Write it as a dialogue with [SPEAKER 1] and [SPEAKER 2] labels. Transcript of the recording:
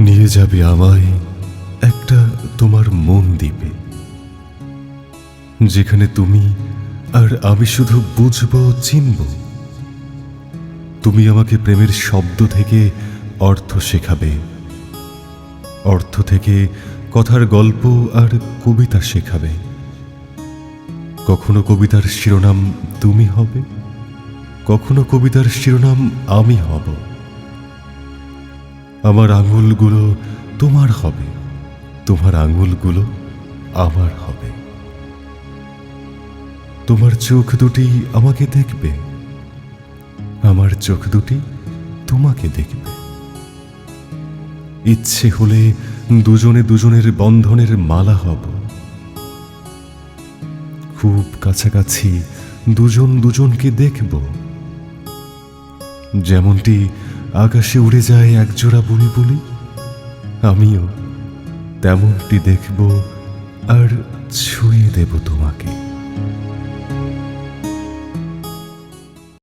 [SPEAKER 1] নিয়ে যাবে আমায় একটা তোমার মন দিবে যেখানে তুমি আর আমি শুধু বুঝব, চিনব। তুমি আমাকে প্রেমের শব্দ থেকে অর্থ শেখাবে, অর্থ থেকে কথার গল্প আর কবিতা শেখাবে। কখনো কবিতার শিরোনাম তুমি হবে, কখনো কবিতার শিরোনাম আমি হব। আমার আঙুলগুলো তোমার হবে। তোমার আঙুলগুলো আমার হবে। তোমার চোখ দুটি আমাকে দেখবে। আমার চোখ দুটি তোমাকে দেখবে। ইচ্ছে হলে দুজনে দুজনের বন্ধনের মালা হব। খুব কাছাকাছি দুজন দুজনকে দেখব। যেমনটি আকাশে উড়ে যায় একজোড়া বুলি। আমিও তেমনটি দেখব আর ছুঁয়ে দেব তোমাকে।